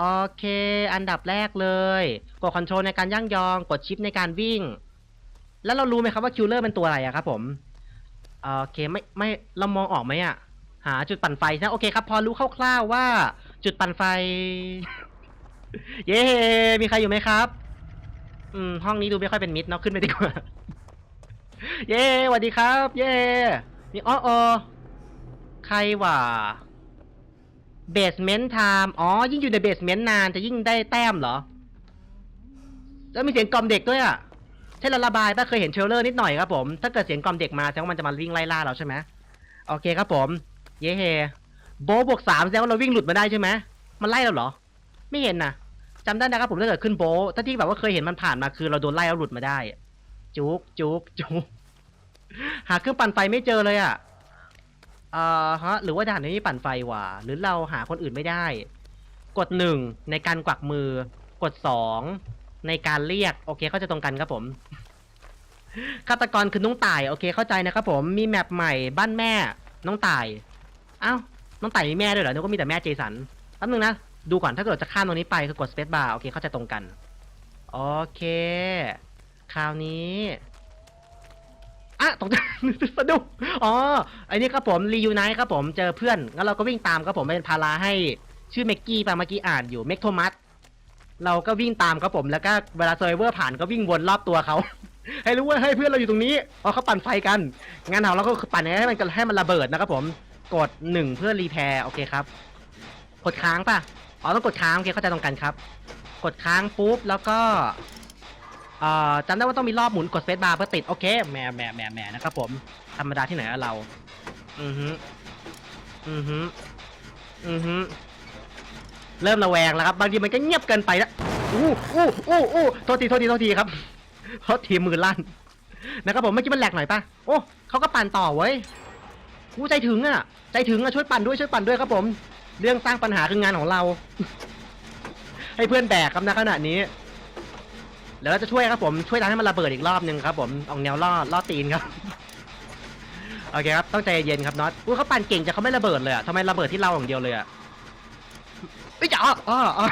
โอเค อันดับแรกเลย กดคอนโทรลในการย่างยอง กดชิปในการวิ่ง แล้วเรารู้ไหมครับว่าคิลเลอร์เป็นตัวอะไรอะครับผมโอเคไม่ไม่เรามองออกไหมอะหาจุดปั่นไฟใช่โอเคครับ พอรู้คร่าวๆว่า จุดปั่นไฟ เย้มีใครอยู่ไหมครับ อืม ห้องนี้ดูไม่ค่อยเป็นมิตรเนาะขึ้นไปดีกว่า เย้สวัสดีครับ เย้มีอ๋อออใครวะ เบสเมนต์ไทม์อ๋อ ยิ่งอยู่ในเบสเมนต์นานจะยิ่งได้แต้มเหรอ แล้วมีเสียงกล่อมเด็กด้วยอะ ใช่ละระบายป่ะเคยเห็นเทรลเลอร์นิดหน่อยครับผม ถ้าเกิดเสียงกล่อมเด็กมาแสดงว่ามันจะมาวิ่งไล่ล่าเราใช่ไหมโอเคครับผม เย้เฮโบบวกสามแสดงว่าเราวิ่งหลุดมาได้ใช่ไหมมันไล่เราเหรอ ไม่เห็นนะจำได้นะครับผมถ้าเกิดขึ้นโบถ้าที่แบบว่าเคยเห็นมันผ่านมาคือเราโดนไล่แล้วหลุดมาได้ จุกจุกจุกหาเครื่องปั่นไฟไม่เจอเลยอะ อ่อฮะ หรือว่าด่านนี้ปั่นไฟว่ะหรือเราหาคนอื่นไม่ได้ กดหนึ่งในการกวักมือ กดสองในการเรียก โอเค เข้าใจตรงกันครับผมฆาตกรคือน้องต่ายโอเคเข้าใจนะครับผมมีแมปใหม่บ้านแม่ น้องต่ายอ้าวน้องต่ายมีแม่ด้วยเหรอนึกว่ามีแต่แม่เจสันแป๊บนึงนะดูก่อนถ้าเกิดจะข้ามตรงนี้ไปคือกด space bar โอเคเข้าใจตรงกัน โอเค คราวนี้ อะตกใจ สะดุ้งอ๋อไอ้นี่ครับผมรียูไนท์ครับผมเจอเพื่อนงั้นเราก็วิ่งตามครับผมเป็นพาราให้ชื่อเมกกี้ไปเมื่อกี้อ่านอยู่เมกโทมัสเราก็วิ่งตามครับผมแล้วก็เวลาเซอร์เวอร์ผ่านก็วิ่งวนรอบตัวเขา ให้รู้ว่าให้เพื่อนเราอยู่ตรงนี้เพราะเขาปั่นไฟกันงานของเราก็ปั่นให้มันให้มันระเบิดนะครับผมกดหนึ่งเพื่อรีแพร์โอเคครับ กดค้างป่ะอ๋อต้องกดค้างโอเคเข้าใจตรงกันครับ กดค้างปุ๊บแล้วก็ จำได้ว่าต้องมีรอบหมุนกดเปซบาร์เพื่อติดโอเคแหมแหมแหมแหมนะครับผมธรรมดาที่ไหนเรา อือฮึอือฮึอือฮึเริ่มระแวงแล้วครับ บางทีมันก็เงียบเกินไปล้วอู้อู้อู้อู้โทษทีโทษทีโทษทีครับโทษทีมือลั่นนะครับผมเมื่อกี้มันแหลกหน่อยป่ะโอ้เขาก็ปั่นต่อเว้ยอู้ใจถึงอะ ใจถึงอะช่วยปั่นด้วยช่วยปั่นด้วยครับผม เรื่องสร้างปัญหาคืองานของเรา ให้เพื่อนแบกครับนะขณะนี้ เดี๋ยวเราจะช่วยครับผมช่วยทำให้มันระเบิดอีกรอบหนึ่งครับผมออกแนวล่อล่อตีนครับโอเคครับต้องใจเย็นครับน็อตอู้เขาปั่นเก่งจะเขาไม่ระเบิดเลยอะทำไมระเบิดที่เราอย่างเดียวเลยอะเอ้ยจ๋าอ๋ออ๋อ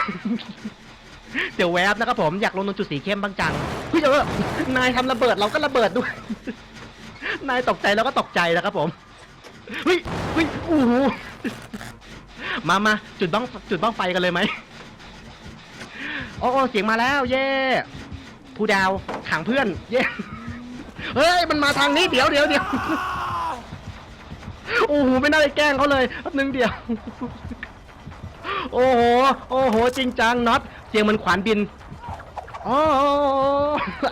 เดี๋ยวแวบนะครับผมอยากลงตรงจุดสีเข้มบ้างจังเฮ้ยเออนายทำระเบิดเราก็ระเบิดด้วยนายตกใจเราก็ตกใจนะครับผมเฮ้ยเฮ้ยโอ้โหมามาจุดบ้องจุดบ้องไฟกันเลยไหมโอ้โอเสียงมาแล้ว เย่ ผู้ดาวขังเพื่อน เย่เฮ้ย มันมาทางนี้เดี๋ยวเดี๋ยวเดี๋ยวโอ้โหไม่น่าไปแกล้งเขาเลยแป๊บนึงเดียว โอ้โห โอ้โห จริงจังน็อตเสียงมันขวานบินอ๋อ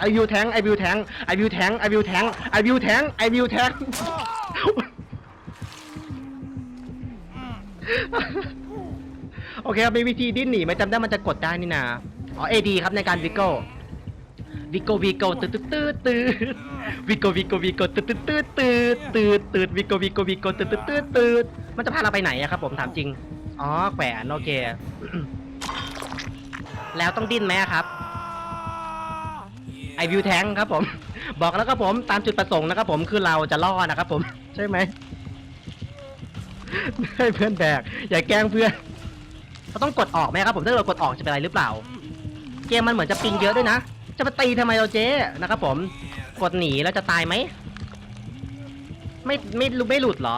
ไอวิวแทงไอวิวแทงไอวิวแทงไอวิวแทงไอวิวแทงไอวิวแทงโอเคครับมีวิธีดิ้นหนีไหมจำได้มันจะกดได้นี่นาอ๋อ AD ครับในการวิโก้ วิโก้วิโก้ตืดตืดตืดตืดวิโก้วิโก้วิโก้ตืดตืดตืดตืดตืดตืดวิโก้วิโก้วิโก้ตืดตืดตืดตืดมันจะพาเราไปไหนอะครับ ผมถามจริง อ๋อแขวนโอเค แล้วต้องดิ้นไหมอะครับไอวิวแทงครับผม บอกแล้วครับผมตามจุดประสงค์นะครับผมคือเราจะล่อนะครับผมใช่ไหมให้เพื่อนแบกอย่าแกล้งเพื่อนเราต้องกดออกไหมครับผมถ้าเรากดออกจะเป็นอะไรหรือเปล่า เกมมันเหมือนจะปิงเยอะด้วยนะ จะมาตีทำไมเราเจ๊นะครับผม กดหนีแล้วจะตายไหม ไม่ไม่รู้ไม่หลุดเหรอ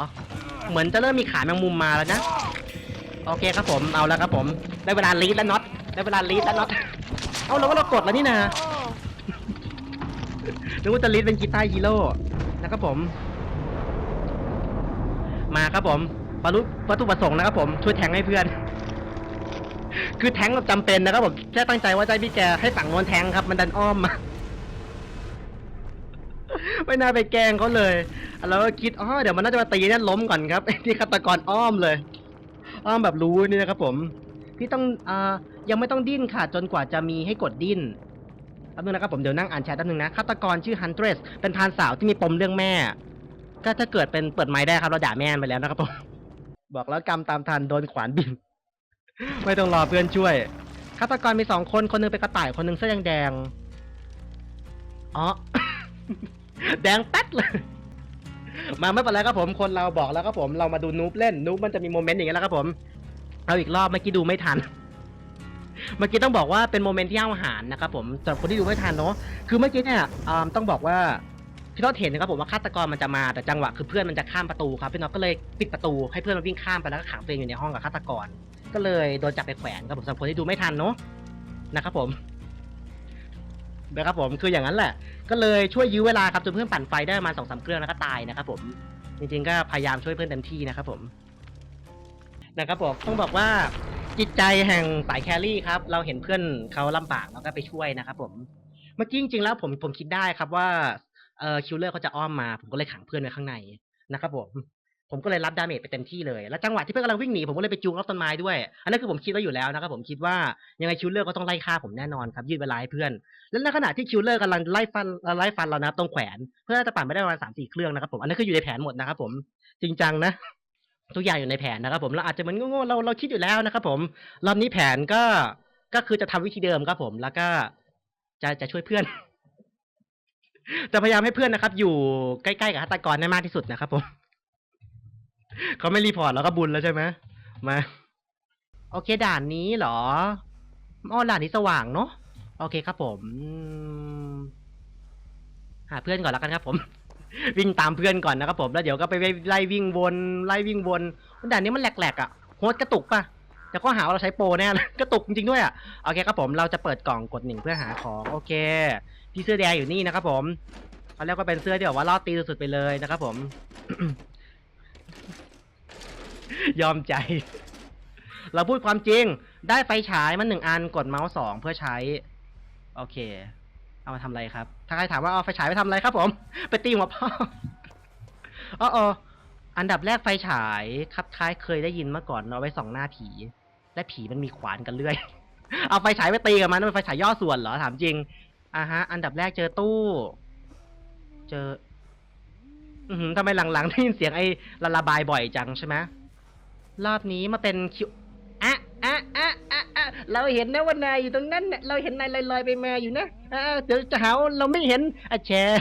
เหมือนจะเริ่มมีขาแมงมุมมาแล้วนะ โอเคครับผมเอาแล้วครับผม ได้เวลาลีดแล้วน็อตได้เวลาลีดแล้วน็อต เอาแล้วว่าเรากดแล้วนี่นะนึกว่าจะลีดเป็นกีตาร์ฮีโร่นะครับผม มาครับผมบรรลุวัตถุประสงค์นะครับผมช่วยแทงให้เพื่อน คือแทงแบบจำเป็นนะครับผมแค่ตั้งใจว่าใจะให้พี่แกให้ฝั่งโน้นแทงครับ มันดันอ้อมมา ไม่น่าไปแกล้งเขาเลย แล้วก็คิดอ๋อเดี๋ยวมันน่าจะมาตีนั่นล้มก่อนครับ ที่ฆาตกรอ้อมเลย อ้อมแบบรู้นี่นะครับ ผม พี่ต้องอ่ายังไม่ต้องดิ้นค่ะ จนกว่าจะมีให้กดดิ้นแป๊บนึงนะครับผมเดี๋ยวนั่งอ่านแชทแป๊บนึงนะฆาตกรชื่อฮันเทรสเป็นพรานสาวที่มีปมเรื่องแม่ ก็ถ้าเกิดเป็นเปิดไม้ได้ครับเราด่าแม่ไปแล้วนะครับผมบอกแล้วกรรมตามทันโดนขวานบิน ไม่ต้องรอเพื่อนช่วยฆาตกรมีสองคนคนหนึงเป็นกระต่ายคนหนึงเสื้อแดงอ๋อ แดงแป๊ดเลย มาไม่เป็นไรครับผม คนเราบอกแล้วครับผม เรามาดูนูบเล่นนูบมันจะมีโมเมนต์อย่างเงี้ยแล้วครับผม เอาอีกรอบเมื่อกี้ดูไม่ทัน เมื่อกี้ต้องบอกว่าเป็นโมเมนต์ที่ห้าวหาญนะครับผมสำหรับคนที่ดูไม่ทันเนาะ คือเมื่อกี้เนี่ยต้องบอกว่าพี่น็อตเห็นนะครับผมว่าฆาตกรมันจะมาแต่จังหวะคือเพื่อนมันจะข้ามประตูครับพี่น็อตก็เลยปิดประตูให้เพื่อนมันวิ่งข้ามไปแล้วก็ขังตัวเองอยู่ในห้องกับฆาตกร ก็เลยโดนจับไปแขวนครับผมสำหรับคนที่ดูไม่ทันเนาะนะครับผมนะครับผมคืออย่างนั้นแหละ ก็เลยช่วยยื้อเวลาครับจนเพื่อนปั่นไฟได้ประมาณสองสามเครื่องแล้วก็ตายนะครับผม จริงๆก็พยายามช่วยเพื่อนเต็มที่นะครับผมนะครับผมต้องบอกว่าจิตใจแห่งสายแครี่ครับ เราเห็นเพื่อนเขาลำบากเราก็ไปช่วยนะครับผมเมื่อกี้จริงๆแล้วผมผมคิดได้ครับว่าเออคิลเลอร์เขาจะอ้อมมา ผมก็เลยขังเพื่อนไว้ข้างในนะครับผม ผมก็เลยรับดาเมจไปเต็มที่เลย แล้วจังหวะที่เพื่อนกำลังวิ่งหนีผมก็เลยไปจูงรอบต้นไม้ด้วย อันนั้นคือผมคิดไว้อยู่แล้วนะครับผมคิดว่ายังไงคิลเลอร์ก็ต้องไล่ฆ่าผมแน่นอนครับยืดเวลาให้เพื่อน แล้วในขณะที่คิลเลอร์กำลังไล่ฟันไล่ฟันเรานะครับตรงแขวนเพื่อจะปั่นไปได้ประมาณสามสี่เครื่องนะครับผมอันนั้นคืออยู่ในแผนหมดนะครับผมจริงจังนะทุกอย่างอยู่ในแผนนะครับผมเราอาจจะเหมือนโง่ๆเราเราคิดอยู่แล้วนะครับผมรอบนี้แผนก็ก็คือจะทำวิธีเดิมครับผมแล้วก็จะจะช่วยเพื่อนจะพยายามให้เพื่อนนะครับ อยู่ใกล้ๆกับฆาตกรได้มากที่สุดนะครับผม เขาไม่รีพอร์ตแล้วก็บุญแล้วใช่ไหมมา โอเคด่านนี้เหรออ๋อด่านนี้สว่างเนาะโอเคครับผม หาเพื่อนก่อนแล้วกันครับผม วิ่งตามเพื่อนก่อนนะครับผมแล้วเดี๋ยวก็ไปไล่วิ่งวนไล่วิ่งวนด่านนี้มันแหลกๆอะโฮสต์กระตุกป่ะแต่ก็หาว่าเราใช้โปรแน่เลยกระตุกจริงด้วยอะโอเคครับผมเราจะเปิดกล่องกดหนึ่งเพื่อหาของโอเค พี่เสื้อแดงอยู่นี่นะครับผมเขาเรียกว่าเป็นเสื้อที่แบบว่าล่อตีสุดๆไปเลยนะครับผม ยอมใจ เราพูดความจริง ได้ไฟฉายมันหนึ่งอัน กดเมาส์สองเพื่อใช้ โอเค เอามาทำอะไรครับ ถ้าใครถามว่าเอาไฟฉายไปทำอะไรครับผม ไปตีหัวพ่ออ๋ออันดับแรกไฟฉายครับคล้ายเคยได้ยินมาก่อนเอาไว้ส่องหน้าผี และผีมันมีขวานกันเรื่อย เอาไฟฉายไปตีกับมันเป็นไฟฉายย่อส่วนเหรอถามจริงอ่าฮะ อันดับแรกเจอตู้ เจอ อือหือทำไมหลังๆได้ยินเสียงไอ้ละระบายบ่อยจังใช่ไหม รอบนี้มาเป็นคิวอะอะอะอะอะเราเห็นนะว่านายอยู่ตรงนั้นเนี่ยเราเห็นนายลอยๆไปมาอยู่นะอ่าเดี๋ยวจะหาว่าเราไม่เห็นอะแชร์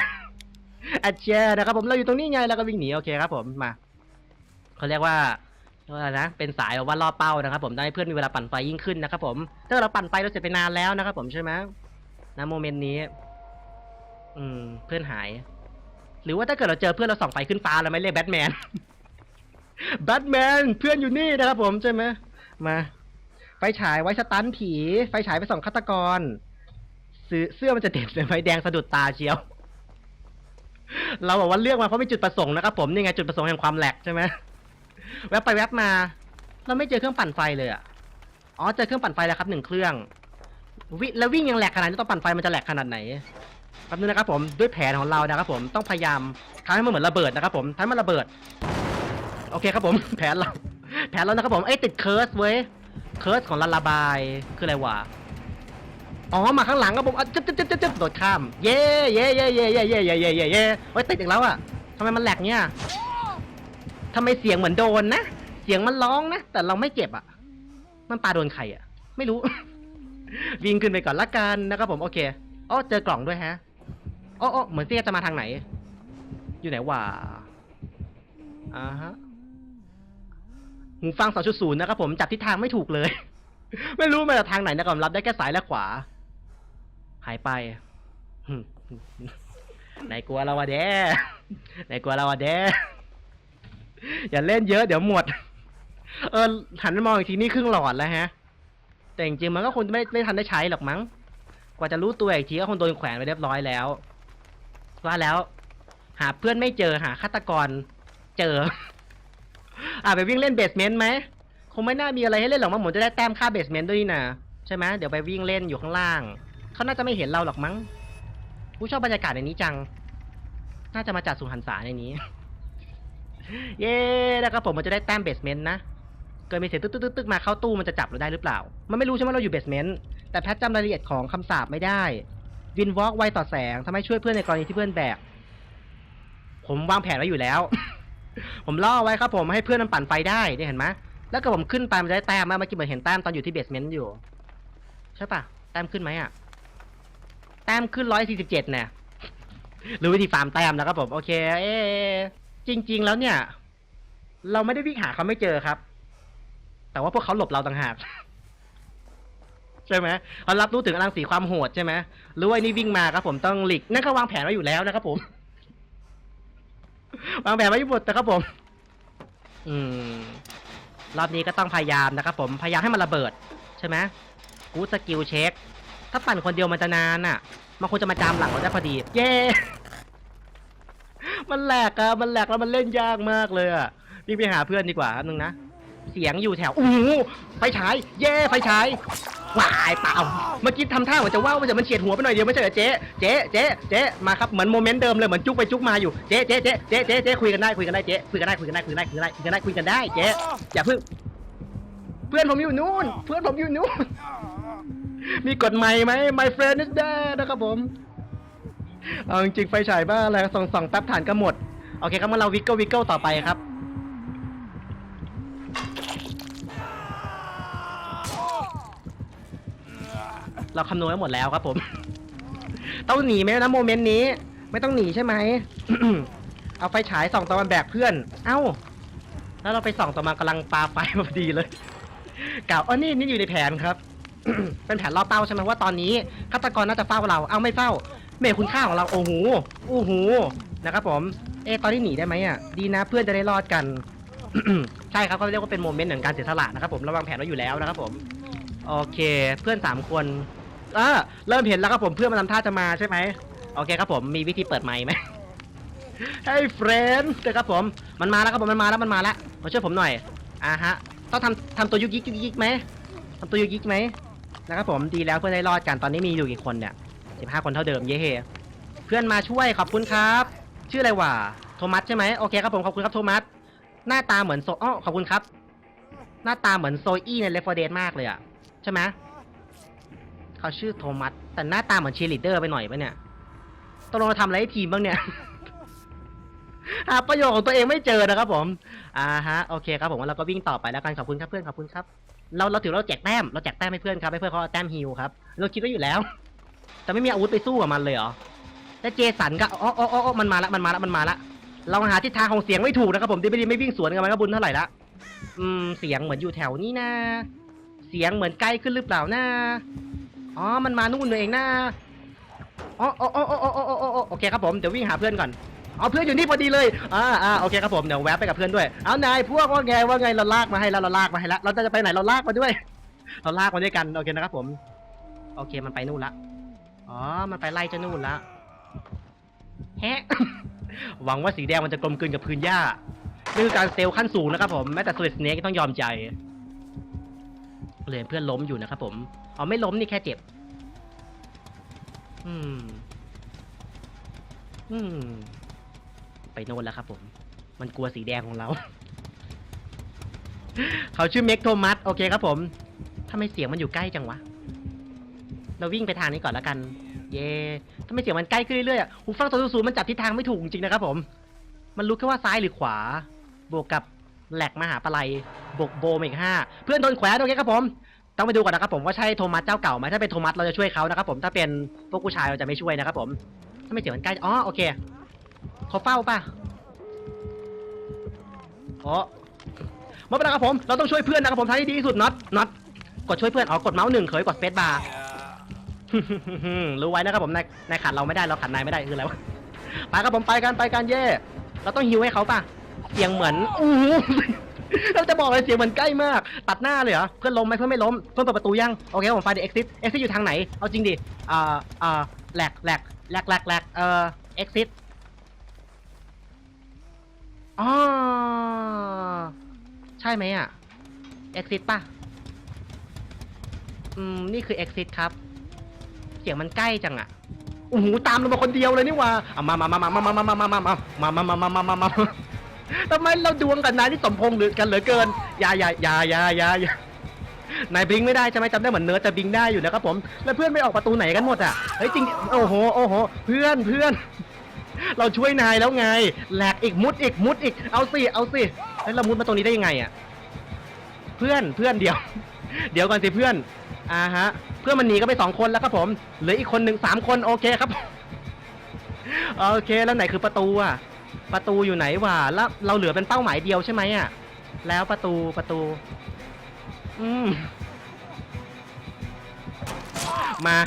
อะแชร์นะครับ ผมเราอยู่ตรงนี้ไงเราก็วิ่งหนีโอเคครับ ผมมาเขาเรียกว่าเรียกว่าอะไรนะเป็นสายแบบว่าล่อเป้านะครับ ผมทำให้เพื่อนมีเวลาปั่นไฟยิ่งขึ้นนะครับ ผมถ้าเราปั่นไฟเราเสร็จไปนานแล้วนะครับ ผมใช่ไหมนะโมเมนต์นี้ อืม เพื่อนหาย หรือว่าถ้าเกิดเราเจอเพื่อนเราส่องไฟขึ้นฟ้าเราไม่เรียกแบทแมน แบทแมนเพื่อนอยู่นี่นะครับผมใช่ไหมมา ไฟฉายไว้สตันผี ไฟฉายไปส่องฆาตกรเสื้อมันจะเด็ดเลยไฟแดงสะดุดตาเชียว เราบอกว่าเลือกมาเพราะมีจุดประสงค์นะครับผมนี่ไงจุดประสงค์แห่งความแหลกใช่ไหมแวบไปแวบมา เราไม่เจอเครื่องปั่นไฟเลยอะอ๋อเจอเครื่องปั่นไฟแล้วครับหนึ่งเครื่องวิแล้ววิ่งยังแหลกขนาดนี้ต้องปั่นไฟมันจะแหลกขนาดไหนแป๊บนึงนะครับผมด้วยแผนของเรานะครับผมต้องพยายามทำให้มันเหมือนระเบิดนะครับผมทำให้มันระเบิด โอเคครับผม แผนเราแผนเรานะครับผม เอ้ยติดเคิร์สเว้ย เคิร์สของลาลาบายคืออะไรวะ อ๋อมาข้างหลังครับผมอะจึ๊บจึ๊บจึ๊บจึ๊บจึ๊บโดดข้าม เย่เย่เย่เย่เย่เย่เย่เย่เย่เย่เฮ้ยติดอีกแล้วอะทำไมมันแหลกเนี่ยทำไมเสียงเหมือนโดนนะ เสียงมันร้องนะ แต่เราไม่เจ็บอะ มันปาโดนใครอะ ไม่รู้ วิ่งขึ้นไปก่อนละกันนะครับผมโอเคอ๋อเจอกล่องด้วยฮะอ๋ออ๋อเหมือนเสียจะมาทางไหน อยู่ไหนวะอ่าฮะ หูฟัง 2.0 นะครับผมจับทิศทางไม่ถูกเลย ไม่รู้มาจากทางไหนนะครับรับได้แค่ซ้ายและขวา หายไปหึไหนกลัวเราวะแดไหนกลัวเราวะแด้อย่าเล่นเยอะเดี๋ยวหมด เออหันไปมองอีกทีนี่ครึ่งหลอดแล้วฮะ แต่จริงๆมันก็คงไม่ไม่ทันได้ใช้หรอกมั้ง กว่าจะรู้ตัวอีกทีก็คงโดนแขวนไปเรียบร้อยแล้ว ว่าแล้ว หาเพื่อนไม่เจอหาฆาตกร เจอ อ่าไปวิ่งเล่นเบสเมนต์ไหมคงไม่น่ามีอะไรให้เล่นหรอกมั้งผมจะได้แต้มค่าเบสเมนต์ด้วยนี่นะใช่ไหมเดี๋ยวไปวิ่งเล่นอยู่ข้างล่างเขาน่าจะไม่เห็นเราหรอกมั้งผู้ชอบบรรยากาศในนี้จัง น่าจะมาจากสุหันษาในนี้ เย้นะครับผมมันจะได้แต้มเบสเมนต์นะเกิดมีเสียงตึ๊กตึ๊กตึ๊กตึ๊กมาเข้าตู้มันจะจับเราได้หรือเปล่า มันไม่รู้ใช่ไหมเราอยู่เบสเมนต์แต่แพทจำรายละเอียดของคำสาปไม่ได้ วินวอล์กไวต่อแสงทำให้ช่วยเพื่อนในกรณีที่เพื่อนแบก ผมวางแผนไว้อยู่แล้ว ผมล่อไว้ครับผมให้เพื่อนมันปั่นไฟได้เนี่ยเห็นไหมแล้วก็ผมขึ้นไปมันจะได้แต้มมาเมื่อกี้เหมือนเห็นแต้มตอนอยู่ที่เบสเมนต์อยู่ ใช่ปะแต้มขึ้นไหมอะแต้มขึ้นร้อยสี่สิบเจ็ดเนี่ยรู้วิธีฟาร์มแต้มนะครับผม โอเค เอจริง ๆ แล้วเนี่ย เราไม่ได้วิ่งหาเขาไม่เจอครับ แต่ว่าพวกเขาหลบเราต่างหากใช่ไหมเขารับรู้ถึงรังสีความโหดใช่ไหมรู้ว่านี่วิ่งมาครับผมต้องหลีกนั่นเขาวางแผนไว้อยู่แล้วนะครับผม วางแผนไว้อยู่หมดนะครับผม อืม รอบนี้ก็ต้องพยายามนะครับผม พยายามให้มันระเบิด ใช่ไหมกูสกิลเช็ค ถ้าปั่นคนเดียวมันจะนานอะ มันคงจะมาจามหลังเราได้พอดี เย้ มันแหลกอะมันแหลกแล้วมันเล่นยากมากเลยอะวิ่งไปหาเพื่อนดีกว่าครับนึงนะ เสียงอยู่แถวอู้หูไฟฉายเย้ไฟฉายวายเปล่าเมื่อกี้ทำท่าเหมือนจะว่าวมันจะมันเฉียดหัวไปหน่อยเดียวไม่ใช่เหรอเจ๊เจ๊เจ๊เจ๊มาครับเหมือนโมเมนต์เดิมเลยเหมือนจุกไปจุกมาอยู่เจ๊เจ๊เจ๊เจ๊เจ๊เจ๊คุยกันได้คุยกันได้เจ๊คุยกันได้คุยกันได้คุยกันได้คุยกันได้คุยกันได้คุยกันได้เจ๊อย่าเพิ่งเพื่อนผมอยู่นู่น เพื่อนผมอยู่นู่น มีกฎใหม่ไหม My friend is there นะครับผม เอาจริงๆไฟฉายบ้าอะไรส่องส่องแป๊บฐานก็หมด โอเคครับงั้นเราวิกเกิลวิกเกิลต่อไปครับ เราคำนวณไว้หมดแล้วครับผม ต้องหนีไหมนะโมเมนต์นี้ ไม่ต้องหนีใช่ไหม เอาไฟฉายส่องตะวันแบกเพื่อน เอ้า แล้วเราไปส่องตะวันกำลังปาไฟพอดีเลยกล่าวอ๋อนี่นี่อยู่ในแผนครับ เป็นแผนล่อเป้าใช่ไหมว่าตอนนี้ฆาตกรน่าจะเฝ้าเรา เอาไม่เฝ้า เมย์คุณค่าของเราโอ้โหโอ้โหนะครับผม เอะตอนนี้หนีได้ไหมอะ ดีนะเพื่อนจะได้รอดกัน ใช่ครับเขาเรียกว่าเป็นโมเมนต์แห่งการเสียสละนะครับผมเราวางแผนไว้อยู่แล้วนะครับผม โอเค เพื่อนสามคน อ่าเริ่มเห็นแล้วครับผมเพื่อนมันทำท่าจะมาใช่ไหมโอเคครับผมมีวิธีเปิดไมค์ไหม ให้เฟรนด์นะครับผมมันมาแล้วครับผมมันมาแล้วมันมาแล้วมาช่วยผมหน่อยอ่าฮะต้องทำทำตัวยุกยิกยุกยิกไหมทำตัวยุกยิกไหมนะครับผมดีแล้วเพื่อนได้รอดกันตอนนี้มีอยู่กี่คนเนี่ยสิบห้าคนเท่าเดิมเย่เพื่อนมาช่วยขอบคุณครับ ชื่ออะไรวะโทมัสใช่ไหมโอเคครับผมขอบคุณครับโทมัสหน้าตาเหมือนโซอ้อขอบคุณครับ หน้าตาเหมือนโซอี้ในเลฟเดนมากเลยอะใช่ไหม เขาชื่อโทมัสแต่หน้าตาเหมือนเชียร์ลีดเดอร์ไปหน่อยปะเนี่ยตกลงเราทำอะไรให้ทีมบ้างเนี่ยหาประโยชน์ของตัวเองไม่เจอนะครับผมอ่าฮะโอเคครับผมเราก็วิ่งต่อไปแล้วกันขอบคุณครับเพื่อนขอบคุณครับ เราเราถือเราแจกแต้มเราแจกแต้มให้เพื่อนครับให้เพื่อนเขาแต้มฮิวครับเราคิดไว้อยู่แล้ว แต่ไม่มีอาวุธไปสู้กับมันเลยเหรอแล้วเจสันก็อ๋ออ๋ออ๋อมันมาละมันมาละมันมาละเราหาทิศทางของเสียงไม่ถูกนะครับผมดีไม่ดีไม่วิ่งสวนกันมันก็บุญเท่าไหร่ละอืมเสียงเหมือนอยู่แถวนี้นะ เสียงเหมือนใกล้ขึ้นหรือเปล่านะ อ๋อ มันมานู่นเลยเองนะอ๋ออ๋ออ๋ออ๋ออ๋ออ๋ออ๋อโอเคครับผม เดี๋ยววิ่งหาเพื่อนก่อนเอาเพื่อนอยู่นี่พอดีเลย อ่าอ่าโอเคครับผม เดี๋ยวแวะไปกับเพื่อนด้วย เอานายพวกว่าไงว่าไงเราลากมาให้แล้วเราลากมาให้แล้ว เราจะไปไหนเราลากมาด้วย เราลากมาด้วยกัน โอเคนะครับผม โอเคมันไปนู่นละ อ๋อ มันไปไล่เจ้านู่นละแฮะ หวังว่าสีแดงมันจะกลมกลืนกับพื้นหญ้า นี่คือการเซลล์ขั้นสูงนะครับผม แม้แต่สวิสเนกต้องยอมใจเหลยเพื่อนล้มอยู่นะครับผม อ๋อไม่ล้มนี่แค่เจ็บ อืม อืม ไปโน่นแล้วครับผม มันกลัวสีแดงของเรา เขาชื่อเมกโทมัสโอเคครับผมทำไมเสียงมันอยู่ใกล้จังวะ เราวิ่งไปทางนี้ก่อนแล้วกัน เย่ทำไมเสียงมันใกล้ขึ้นเรื่อยๆอะหูฟังตัวสูงมันจับทิศทางไม่ถูกจริงนะครับผม มันรู้แค่ว่าซ้ายหรือขวา บวกกับแหลกมหาปลัยบวกโบมอีกห้า เพื่อนโดนแขวนโอเคครับผม ต้องไปดูก่อนนะครับผมว่าใช่โทมัสเจ้าเก่าไหมถ้าเป็นโทมัสเราจะช่วยเขานะครับผมถ้าเป็นพวกผู้ชายเราจะไม่ช่วยนะครับผมถ้าไม่เสียงมันใกล้อ๋อโอเคเขาเฝ้าป่ะอ๋อไม่เป็นไรครับผมเราต้องช่วยเพื่อนนะครับผมทางที่ดีที่สุดน็อตน็อตกดช่วยเพื่อนอ๋อกดเมาส์หนึ่งเคยกดสเปซบาร์รู้ไว้นะครับผมนายนายขัดเราไม่ได้เราขัดนายไม่ได้คืออะไรวะไปครับผมไปกันไปกันเย่เราต้องฮิวให้เขาป่ะเสียงเหมือนอู้ เราจะบอกเลยเสียงมือนใกล้มาก ตัดหน้าเลยเหรอ เพื่อนล้มไหมเพื่อนไม่ล้ม เพื่อนเปิดประตูยัง โอเคผมไฟเด exit exit อยู่ทางไหน เอาจริงดิอ่าอ่าแหลกแหลกแหลกแหลกแหลกเอ่อ exit อ๋อใช่ไหมอะ exit ป่ะ อืม นี่คือ exit ครับ เสียงมันใกล้จังอะโอ้โหตามเรามาคนเดียวเลยนี่ว่าอะมามามามามามามามามามามามามามามามามา ทำไมเราดวงกับนายที่สมพงษ์หรือกันเหลือเกินอย่าอย่าอย่าอย่าอย่าอย่านายบลิงไม่ได้ใช่ไหมจำได้เหมือนเนิร์ดจะบลิงได้อยู่นะครับผม แล้วเพื่อนไม่ออกประตูไหนกันหมดอะเฮ้ยจริงโอ้โหโอ้โหเพื่อนเพื่อน เราช่วยนายแล้วไงแหลกอีกมุดอีกมุดอีกเอาสิเอาสิเฮ้ยเรามุดมาตรงนี้ได้ยังไงอะเพื่อนเพื่อนเดี๋ยว เดี๋ยวก่อนสิเพื่อนอ่าฮะ เพื่อนมันหนีก็ไปสองคนแล้วครับผมเหลืออีกคนหนึ่งสามคนโอเคครับโอเคแล้วไหนคือประตูอะ ประตูอยู่ไหนวะแล้วเราเหลือเป็นเป้าหมายเดียวใช่ไหมอะ แล้วประตูประตู อืม มา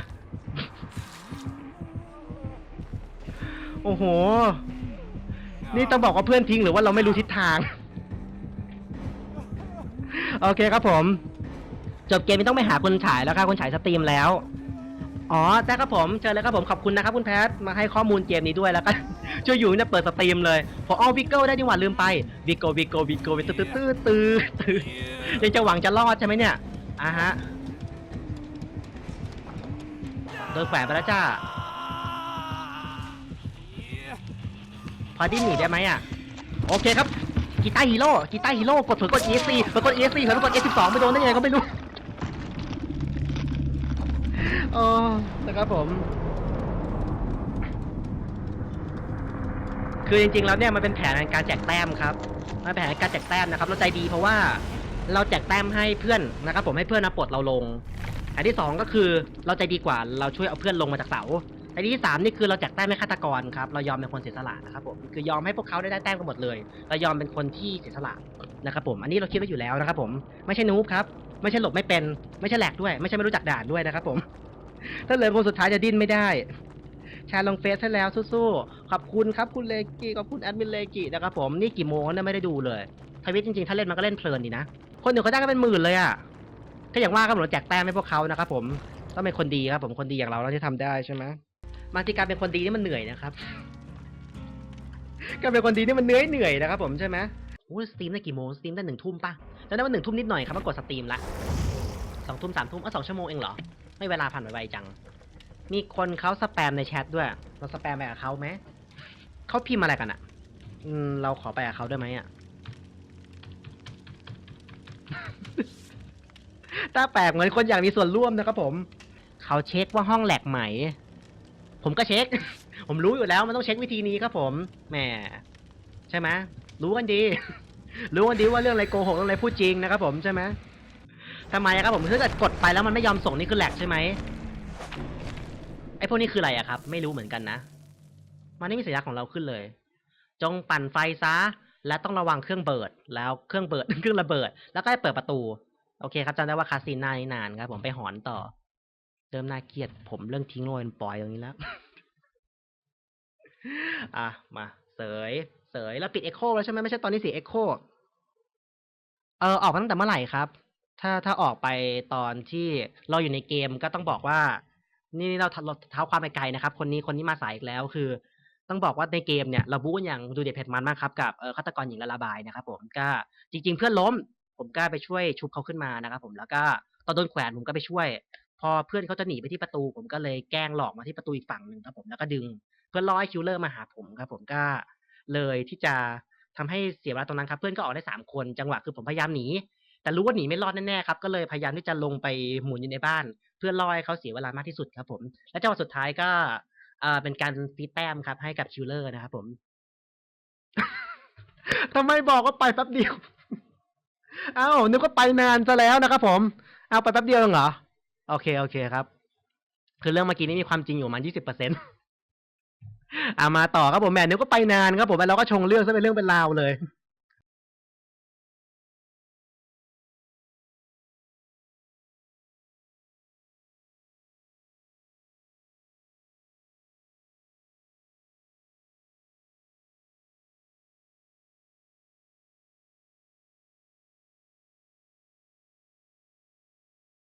โอ้โห นี่ต้องบอกว่าเพื่อนทิ้งหรือว่าเราไม่รู้ทิศทาง โอเคครับผม จบเกมนี้ต้องไปหาคนฉายแล้วครับคนฉายสตรีมแล้ว อ๋อได้ครับผมเจอเลยครับผมขอบคุณนะครับคุณแพทมาให้ข้อมูลเกมนี้ด้วยแล้วกันช่วยอยู่เนี่ยเปิดสตรีมเลยพอเอาวิกเกิลได้ดีกว่าลืมไปวิกเกิลวิกเกิลวิกเกิลตื้อตื้อตื้อตื้อตื้อยังจะหวังจะรอดใช่ไหมเนี่ยอะฮะโดนแขวนไปแล้วจ้าพอดิ้นหนีได้ไหมอะโอเคครับกีตาร์ฮีโร่กีตาร์ฮีโร่กดเผื่อกด ESC เผื่อกด ESC เผื่อกด S12 ไม่โดนได้ยังไงก็ไม่รู้ โอ้นะครับผม คือจริงๆแล้วเนี่ยมันเป็นแผนการแจกแต้มครับมันเป็นแผนการแจกแต้มนะครับ เราใจดีเพราะว่าเราแจกแต้มให้เพื่อนนะครับ ผมให้เพื่อนนะปลดเราลงแผนที่สองก็คือเราใจดีกว่าเราช่วยเอาเพื่อนลงมาจากเสาแผนที่สามนี่คือเราแจกแต้มให้ฆาตกรครับเรายอมเป็นคนเสียสละนะครับผมคือยอมให้พวกเขาได้ได้แต้มกันหมดเลยเรายอมเป็นคนที่เสียสละนะครับผมอันนี้เราคิดไว้อยู่แล้วนะครับผมไม่ใช่นูบครับไม่ใช่หลบไม่เป็น ไม่ใช่แหลกด้วย ไม่ใช่ไม่รู้จักด่านด้วยนะครับผม ถ้าเหลือคนสุดท้ายจะดิ้นไม่ได้ แชร์ลงเฟซให้แล้วสู้ๆขอบคุณครับคุณเลกิขอบคุณแอดมินเลกินะครับผมนี่กี่โมงเนี่ยไม่ได้ดูเลยทวิตจริงๆ ถ้าเล่นมันก็เล่นเพลินดีนะ คนหนึ่งเขาได้กันเป็นหมื่นเลยอะถ้าอย่างว่าก็ผมแจกแต้มให้พวกเขานะครับผมต้องเป็นคนดีครับผมคนดีอย่างเราแล้วที่ทำได้ใช่ไหมบางทีการเป็นคนดีนี่มันเหนื่อยนะครับการเป็นคนดีนี่มันเหนื่อยเหนื่อยนะครับผมใช่ไหมโอ้สตรีมได้กี่โมงสตรีมได้หนึ่งทุ่มปะแล้วได้ว่าหนึ่งทุ่มนิดหน่อยครับมากดสตรีมละสองทุ่มสามทุ่มเออสองชั่วโมงเองเหรอ ไม่เวลาผ่านไปไวจัง มีคนเขาสแปมในแชทด้วย เราสแปมไปกับเขาไหม เขาพิมพ์อะไรกันอะอืม เราขอไปกับเขาได้ไหมอะตาแปลกเหมือนคนอยากมีส่วนร่วมนะครับผม เขาเช็คว่าห้องแหลกไหม ผมก็เช็ค ผมรู้อยู่แล้วมันต้องเช็ควิธีนี้ครับผม แหม ใช่ไหม รู้กันดี รู้กันดีว่าเรื่องอะไรโกหกเรื่องอะไรพูดจริงนะครับผมใช่ไหม ทำไมอะครับผมถ้าเกิดกดไปแล้วมันไม่ยอมส่งนี่คือแหลกใช่ไหมไอ้พวกนี้คืออะไรอะครับ ไม่รู้เหมือนกันนะ มันไม่มีสัญลักษณ์ของเราขึ้นเลย จงปั่นไฟซะ และต้องระวังเครื่องเบิด แล้วเครื่องเบิด เครื่องระเบิด แล้วก็ให้เปิดประตู โอเคครับจำได้ว่าคาสินหน้านี้นานครับ ผมไปหอนต่อ เริ่มน่าเกลียด ผมเรื่องทิ้งโรยปล่อยตรงนี้แล้ว อะ มาเสย เสย แล้วปิดเอ็กโคแล้วใช่ไหมไม่ใช่ตอนนี้เสียเอ็กโค เออ ออกมาตั้งแต่เมื่อไหร่ครับ ถ้าถ้าออกไปตอนที่เราอยู่ในเกมก็ต้องบอกว่า นี่เราเราเท้าความไปไกลนะครับ คนนี้คนนี้มาสายอีกแล้วคือ ต้องบอกว่าในเกมเนี่ยเราบู๊อย่างดูเด็ดเผ็ดมันมากครับกับฆาตกรหญิงละลาบายนะครับ ผมก็จริง ๆ เพื่อนล้ม ผมก็ไปช่วยชุบเขาขึ้นมานะครับ ผมแล้วก็ตอนโดนแขวนผมก็ไปช่วย พอเพื่อนเขาจะหนีไปที่ประตู ผมก็เลยแกล้งหลอกมาที่ประตูอีกฝั่งหนึ่งครับผมแล้วก็ดึงเพื่อล่อให้คิวเลอร์มาหาผมครับ ผมก็เลยที่จะทำให้เสียเวลาตรงนั้นครับ เพื่อนก็ออกได้สามคนจังหวะคือผมพยายามหนี แต่รู้ว่าหนีไม่รอดแน่ๆครับก็เลยพยายามที่จะลงไปหมุนอยู่ในบ้าน เพื่อล่อให้เขาเสียเวลามากที่สุดครับผม และจังหวะสุดท้ายก็เออเป็นการฟีดแต้มครับ ให้กับคิวเลอร์นะครับผมทำไมบอกว่าไปแป๊บเดียว เอ้านึกว่าไปนานซะแล้วนะครับผม เอาไปแป๊บเดียวเองเหรอ โอเค โอเคครับ คือเรื่องเมื่อกี้นี้มีความจริงอยู่ประมาณยี่สิบเปอร์เซ็นต์อามาต่อครับผมแหมนึกว่าไปนานครับผมแล้วเราก็ชงเรื่องซะเป็นเรื่องเป็นราวเลย